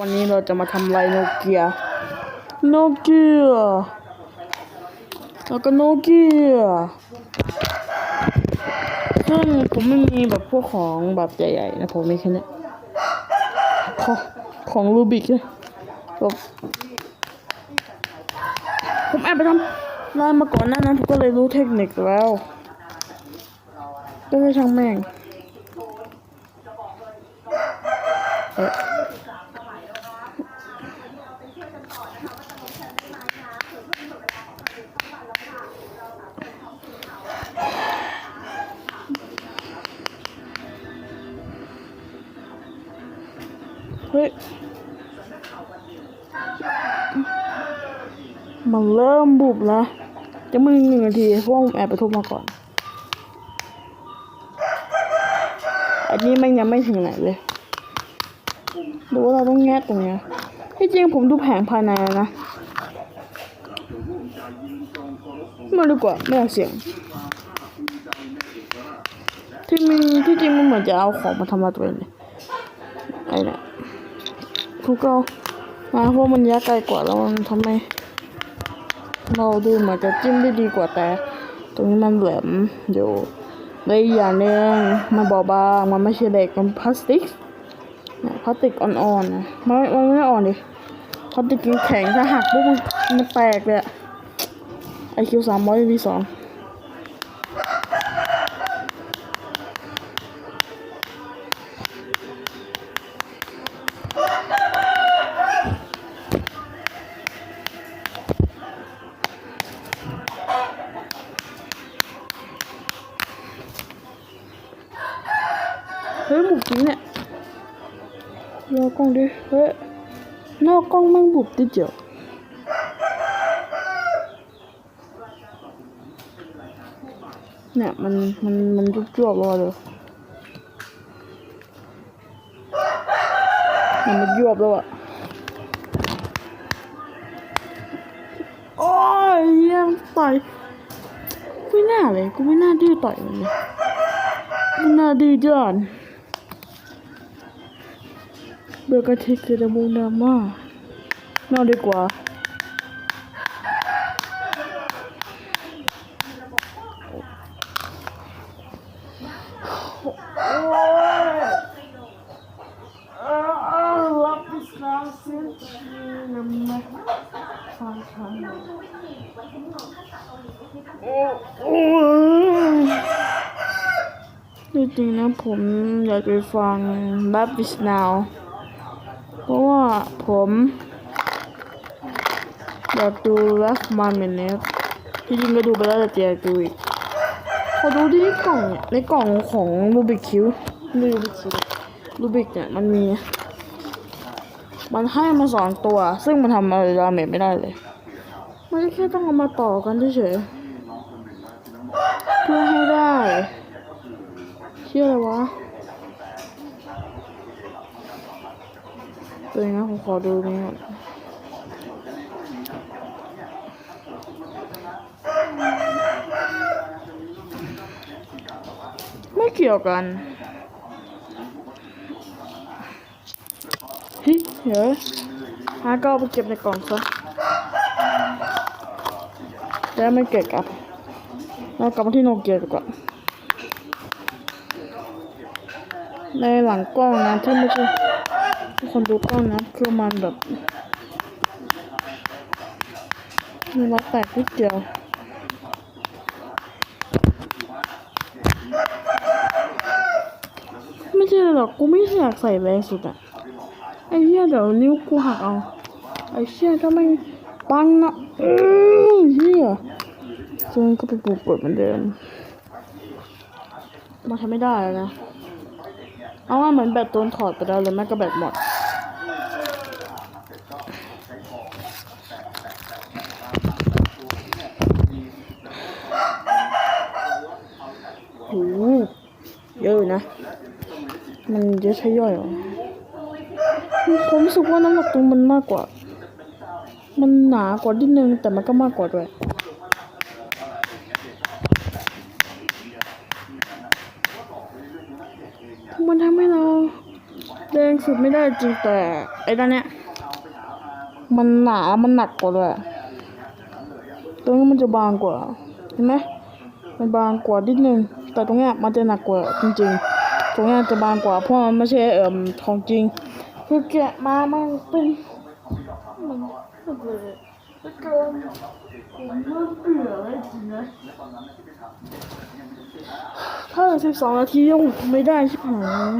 วันนี้เราจะมาทำลายโนเกีย โนเกีย แล้วก็โนเกีย ซึ่งผมไม่มีแบบพวกของแบบใหญ่ๆนะผมมีแค่เนี้ยของของรูบิกเลยแบบผมแอบไปทำลายมาก่อนหน้านั้นผมก็เลยรู้เทคนิคแล้วก็ไม่ช่างแม่งเอ๊ะ ฮ้ย มันเริ่มบุบแล้ว จะไม่หนึ่งนาทีพวกมแอบไปทุบมาก่อน อันนี้แม่ยังไม่ถึงไหนเลย ดูว่าเราต้องแงะตรงเนี้ยที่จริงผมดูแผงภายในนะมาดีกว่าไม่อยากเสียง ที่มีที่จริงมันเหมือนจะเอาของมาทำลายตัวเองเลยไอ้เนี่ย ทุกเอามาเพราะมันยากไกลกว่าแล้วมันทำให้เราดูเหมือนจะจิ้มได้ดีกว่าแต่ ตรงนี้มันแหลมอยู่และอีกอย่างหนึ่งมันเบาบางมันไม่ใช่เหล็กมันพลาสติกเนี่ยพลาสติกอ่อนๆนะมันมันไม่อ่อนดิพลาสติกแข็งถ้าหักปุ๊บมันมันแตกเลยไอคิวสามร้อยวีสอง จริงเนี่ยรอกล้องดิเฮ้ยนอกกล้องแม่งบุบติดเดียวเนี่ยมันมันมันจุบจวบรอเลยมันมันยวบแล้วอะโอ้ยยังต่อยไม่น่าเลยกูไม่น่าดื้อต่อยมันเลยไม่น่าดื้อด้าน เบอร์กระทิกเกระมูนาม่านอนดีกว่ารับพิสาสินำมาทางทางโอ้โอ้จริงๆนะผมอยากไปฟัง b a b i s Now เพราะว่าผมอยากดู Last Man Minute ที่จริงก็ดูไปแล้วแต่อยากดูอีกขอดูที่ในกล่องเนี่ยในกล่องของรูบิกคิวรูบิกคิวรูบิกเนี่ยมันมี มันให้มาสองตัว ซึ่งมันทำอะไรดาเมจไม่ได้เลย มันแค่ต้องเอามาต่อกันเฉยเพื่อให้ได้เชื่ออะไรวะ ตัวเองนะผมขอดูนี่ไม่เกี่ยวกันฮ้ยเดี๋ยวหาก็เอาไปเก็บในกล่องซะแล้วไม่เก็บกลับเรากลับมาที่โนเกียดีกว่าในหลังกล้องนะที่ไม่ใช่ ทุกคนดูกล้องนะคือมันแบบมีรักแตกนิดเดียวไม่ใช่หรอกกูไม่อยากใส่แรงสุดอะไอ้เหี้ยเดี๋ยวนิ้วกูหักเอา ไอ้เหี้ยถ้าไม่ปังนะเอ้ยเหี้ยซึ่งก็ไปปลูกกดเหมือนเดิมมันทำไม่ได้แล้วนะ เอาว่าเหมือนแบตโดนถอดไปแล้วเลยแม่ก็แบตหมด หเยอะนะ มันเยอะใช่ย่อยเหรอผมรู้สึกว่าน้ำหนักตรงมันมากกว่า มันหนากว่านิดนึงแต่มันก็มากกว่าด้วยมันทำให้เราแรงสุดไม่ได้จริงแต่ไอ้ด้านเนี้ยมันหนา มันหนักกว่าเลยตรงนี้มันจะบางกว่า เห็นไหมมันบางกว่านิดนึง แต่ตรงเนี้ยมันจะหนักกว่าจริงๆ ตรงเนี้ยจะบางกว่าเพราะมันไม่ใช่เอ่มของจริงคือแกะมามันเป็นมันเลยแล้วก็ผมเริ่มเบื่อแล้วจริงนะถ้าสิบสองนาทียังไม่ได้ชิบหาย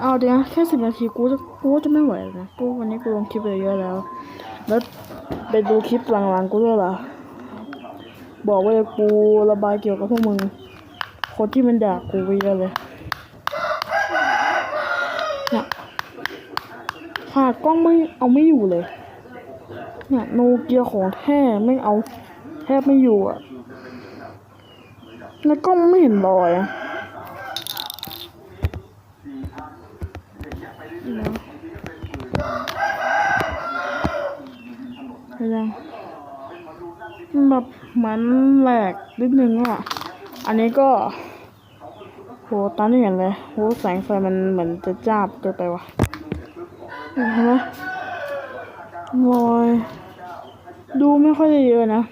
เอาเดี๋ยวนะแค่สิบนาทีกูจะกูจะไม่ไหวแล้วนะกูวันนี้กูลงคลิปไปเยอะแล้ว แล้วไปดูคลิปหลังๆกูด้วยล่ะ บอกว่ากูระบายเกี่ยวกับพวกมึง คนที่มันด่ากูไปเยอะเลยเนี่ยหากกล้องไม่เอาไม่อยู่เลย เนี่ยโนเกียของแท้ไม่เอาแทบไม่อยู่อะในกล้องไม่เห็นรอยอะเห็นยังมัน แบบมือนแหลกนิดนึงอะ อันนี้ก็โหตามที่เห็นเลยโหแสงไฟมันเหมือนจะจ้าบเกินไปว่ะเห็นไหมวอยดูไม่ค่อยได้เยอะนะ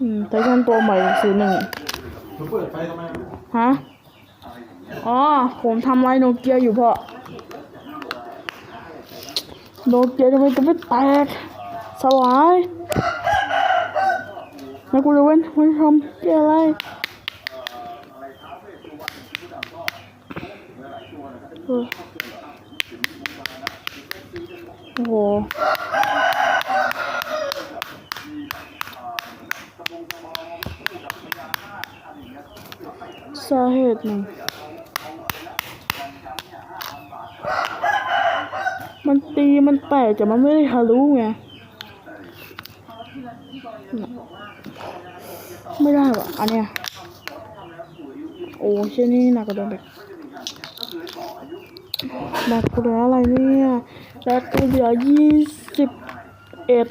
อืมแต่กันตัวใหม่ศูนย์หนึ่งฮะ อ๋อ ผมทำไรโนเกียอยู่เพราะโนเกียทำไมจะไม่แตก สลาย นะกูจะเว้นไม่ทำเกียอะไรโอ้โหสาเหตุหนึ่งมันตีมันแตกแต่มันไม่ได้ทะลุไง ไม่ได้ว่ะอันเนี้ยโอ้เช่นนี้หนักกว่าเดิมอีกหนักกว่าเหลืออะไรเนี่ยแล้วตัวเหลือยี่สิบเอ็ด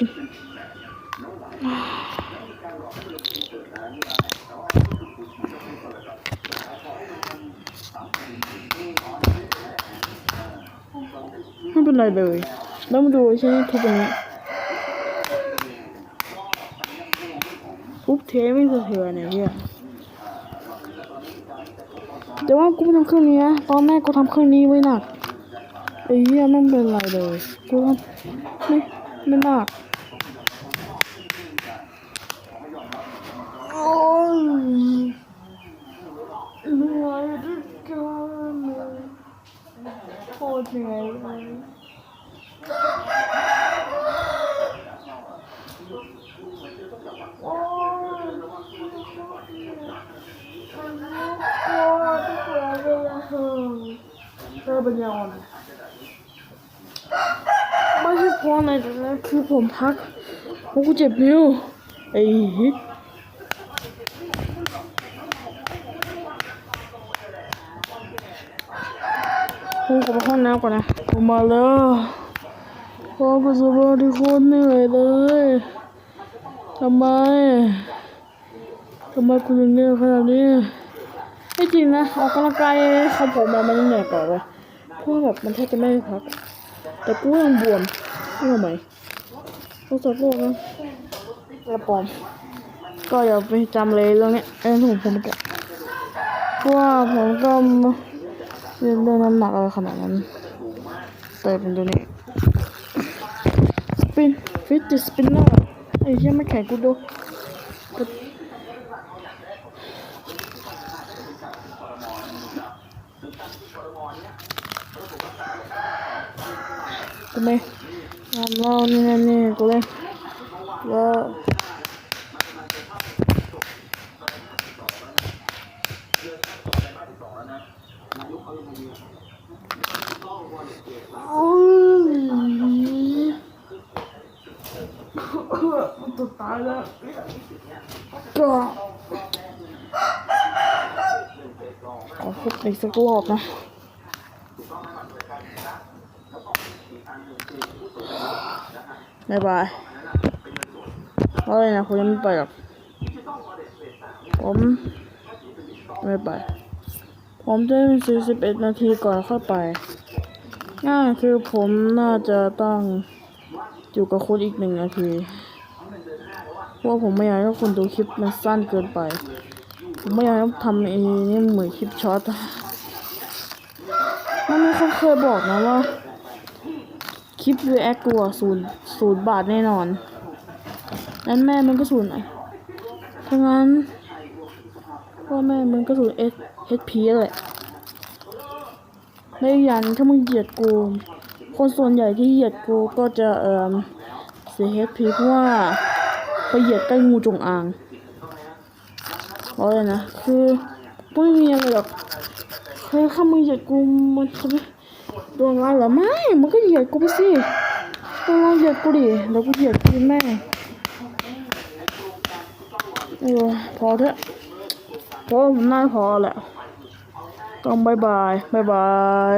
ไม่เป็นไรเลยแล้วมาดูใช่ไหมทุกอย่าง ปุ๊บเทไม่สะเทือนเนี่ยเฮียแต่ว่ากูไม่ทำเครื่องนี้นะตอนแรกกูทำเครื่องนี้ไว้หนักไอ้เหี้ยไม่เป็นไรเลยกูไม่ไม่หนักโอ้ยเหนื่อยด้วยกันเลยโคตรเหนื่อยเลย โอ้ยมันไม่กลัวที่เกิดเวลาเธอเธอเป็นยัง ไม่ใช่กลัวอะไรแต่นะคือผมพักเพราะกูเจ็บนิ้วไอ้ฮิตผมขอไปห้องน้ำก่อนนะ ผมมาแล้วพอกูสบายที่โคตรเหนื่อยเลยทำไมทำไมคุณถึงเหนื่อยขนาดนี้ไม่จริงนะออกกำลังกายของผมมันเหนื่อยกว่าเลย เพราะแบบมันแทบจะไม่พัก แต่กูยังบวมไม่ทำไมต้องสอบโลกนะกระปอม ก็อย่าไปจำเลยเรื่องนี้เองของผมแกเพราะว่าผมก็เรียนเรื่องน้ำหนักอะไรขนาดนั้นแต่เป็นตัวนี้สปินฟิตติสปินเนอร์ไอ้เหี้ยไม่แข็งกูดู กูไม่ทำเล่านี่นี่นี่กูเลยแล้วโอ้ยตัวตายแล้วก็ขอพูดอีกสักรอบนะ บ๊ายบายอะไรนะคุณยังไม่ไปหรอกผมไม่ไป ผมจะเป็นสี่สิบเอ็ดนาทีก่อนเข้าไปง่ายคือผมน่าจะต้องอยู่กับคุณอีกหนึ่งนาทีเพราะผมไม่อยากให้คุณดูคลิปมันสั้นเกินไป ผมไม่อยากให้ทำไอ้นี่เหมือนคลิปช็อตมันมีคนเคยบอกนะว่า คลิป react กูอะศูนย์ศูนย์บาทแน่นอนนั้นแม่มันก็ศูนย์อะถ้างั้นพ่อแม่มันก็ศูนย์ S HP แหละไม่ยันถ้ามึงเหยียดกู คนส่วนใหญ่ที่เหยียดกูก็จะเอ่อเสีย HP เพราะว่าไปเหยียดใกล้งูจงอางบอกเลยนะ คือไม่มีอะไรหรอกคือถ้ามึงเหยียดกูมันจะไม่ โดนอะไรเหรอไม่มันก็เหยียดกูไปสิมึงลองเหยียดกูดิเดี๋ยวกูเหยียดกูแม่เออพอเถอะพอผมน่าพอแหละต้องบายบายบายบาย